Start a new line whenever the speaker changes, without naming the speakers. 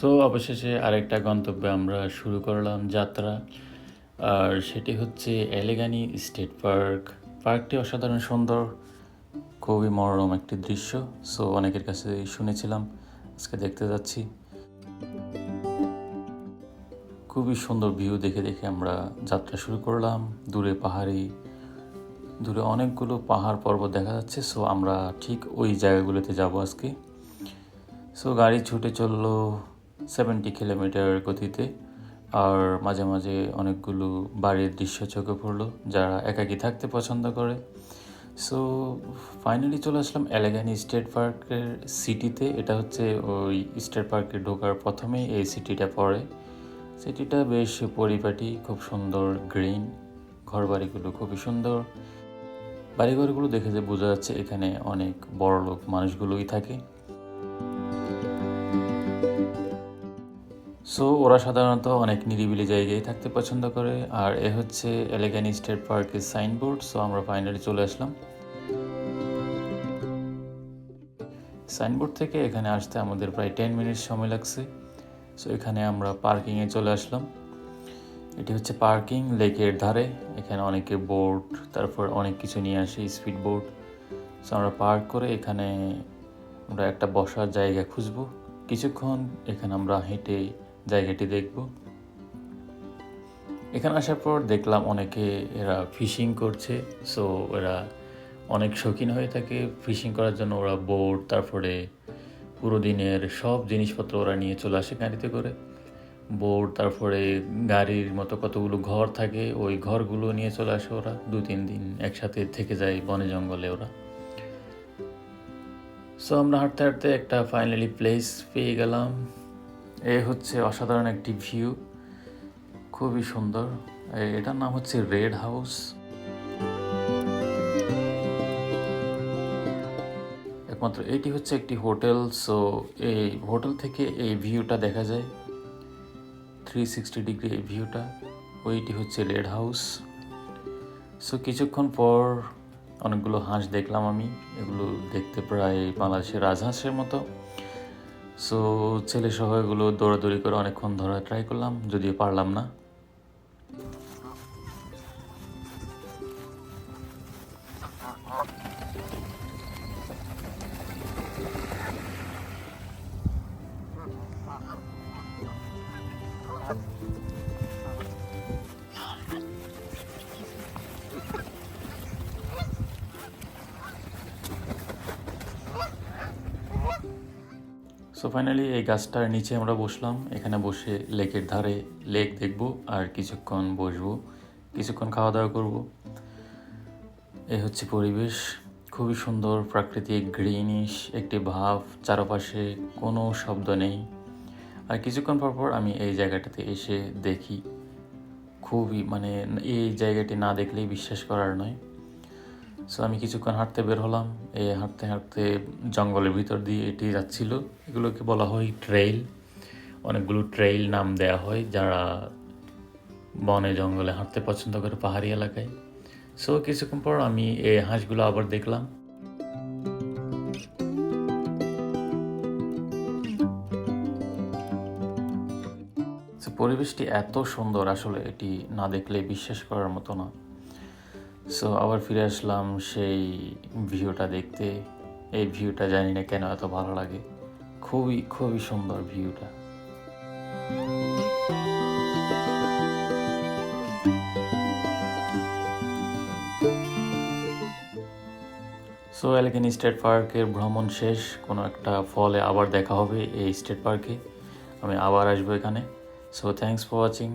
So অবশেষে আরেকটা গন্তব্যে আমরা শুরু করলাম যাত্রা। আর সেটি হচ্ছে এলেগানি স্টেট পার্ক। পার্কটি অসাধারণ সুন্দর, খুবই মনোরম একটি দৃশ্য। সো অনেকের কাছে শুনেছিলাম, আজকে দেখতে যাচ্ছি। খুবই সুন্দর ভিউ দেখে দেখে আমরা যাত্রা শুরু করলাম। দূরে পাহাড়ি, দূরে অনেকগুলো পাহাড় পর্বত দেখা যাচ্ছে। সো আমরা ঠিক ওই জায়গাগুলোতে যাব আজকে। সো গাড়ি ছুটে চলল সেভেন্টি কিলোমিটার গতিতে। আর মাঝে মাঝে অনেকগুলো বাড়ির দৃশ্য চোখে পড়ল, যারা একাকী থাকতে পছন্দ করে। সো ফাইনালি চলে আসলাম এলেগানি স্টেট পার্কের সিটিতে এটা হচ্ছে ওই স্টেট পার্কে ঢোকার প্রথমেই এই সিটিটা পড়ে। সিটিটা বেশ পরিপাটি, খুব সুন্দর গ্রিন ঘরবাড়িগুলো খুবই সুন্দর। বাড়িঘরগুলো দেখে যে বোঝা যাচ্ছে এখানে অনেক বড় লোক মানুষগুলোই থাকে। সো ওরা সাধারণত অনেক নিরিবিলি জায়গায় থাকতে পছন্দ করে, আর এ হচ্ছে এলেগানি স্টেট পার্কের সাইনবোর্ড, সো আমরা ফাইনালি চলে আসলাম। সাইনবোর্ড থেকে এখানে আসতে আমাদের প্রায় টেন মিনিট সময় লাগছে, সো এখানে আমরা পার্কিংয়ে চলে আসলাম। এটি হচ্ছে পার্কিং লেকের ধারে, এখানে অনেকে বোট, তারপর অনেক কিছু নিয়ে আসে, স্পিড বোট। সো আমরা পার্ক করে এখানে আমরা একটা বসার জায়গা খুঁজবো। কিছুক্ষণ এখানে আমরা হেঁটে জায়গাটি দেখব। এখানে আসার পর দেখলাম অনেকে এরা ফিশিং করছে সো এরা অনেক শৌখিন হয়ে থাকে ফিশিং করার জন্য। ওরা বোট, তারপরে পুরো দিনের সব জিনিসপত্র ওরা নিয়ে চলে আসে গাড়িতে করে। বোট, তারপরে গাড়ির মতো কতগুলো ঘর থাকে, ওই ঘরগুলো নিয়ে চলে আসে ওরা। দু তিন দিন একসাথে থেকে যায় বনে জঙ্গলে ওরা। সো আমরা হাঁটতে হাঁটতে একটা ফাইনালি প্লেস পেয়ে গেলাম। এ হচ্ছে অসাধারণ একটি ভিউ। খুবই সুন্দর। এটার নাম হচ্ছে রেড হাউস। একমাত্র এটি হচ্ছে একটি হোটেল, সো এই হোটেল থেকে এই ভিউটা দেখা যায়। থ্রি সিক্সটি ডিগ্রি এই ভিউটা, ওইটি হচ্ছে রেড হাউস। সো কিছুক্ষণ পর অনেকগুলো হাঁস দেখলাম আমি। এগুলো দেখতে প্রায় বাংলাদেশের রাজহাঁসের মতো। সো ছেলে সহ এগুলো দৌড়াদৌড়ি করে অনেকক্ষণ ধরে ট্রাই করলাম যদিও পারলাম না। সো ফাইনালি এই গাছটার নিচে আমরা বসলাম। এখানে বসে লেকের ধারে লেক দেখব আর কিছুক্ষণ বসবো। কিছুক্ষণ খাওয়া দাওয়া করব। এই হচ্ছে পরিবেশ। খুবই সুন্দর, প্রাকৃতিক গ্রিনিশ একটি ভাব। চারপাশে কোনো শব্দ নেই। আর কিছুক্ষণ পর পর আমি এই জায়গাটাতে এসে দেখি। খুবই মানে এই জায়গাটি না দেখলেই বিশ্বাস করার নয়। সো আমি কিছুক্ষণ হাঁটতে বের হলাম। এই হাঁটতে হাঁটতে জঙ্গলের ভিতর দিয়ে এটি যাচ্ছিল। এগুলোকে বলা হয় ট্রেইল। অনেকগুলো ট্রেইল নাম দেয়া হয় যারা বনে, জঙ্গলে হাঁটতে পছন্দ করে পাহাড়ি এলাকায়। সো কিছুক্ষণ পর আমি এই হাঁসগুলো আবার দেখলাম। পরিবেশটি এত সুন্দর আসলে এটি না দেখলে বিশ্বাস করার মতো না। সো আবার ফিরে আসলাম সেই ভিউটা দেখতে। এই ভিউটা জানি না কেন এত ভালো লাগে। খুবই খুবই সুন্দর ভিউটা। সো এলাকানি স্টেট পার্কের ভ্রমণ শেষ। কোনো একটা ফলে আবার দেখা হবে এই স্টেট পার্কে আমি আবার আসব এখানে। So thanks for watching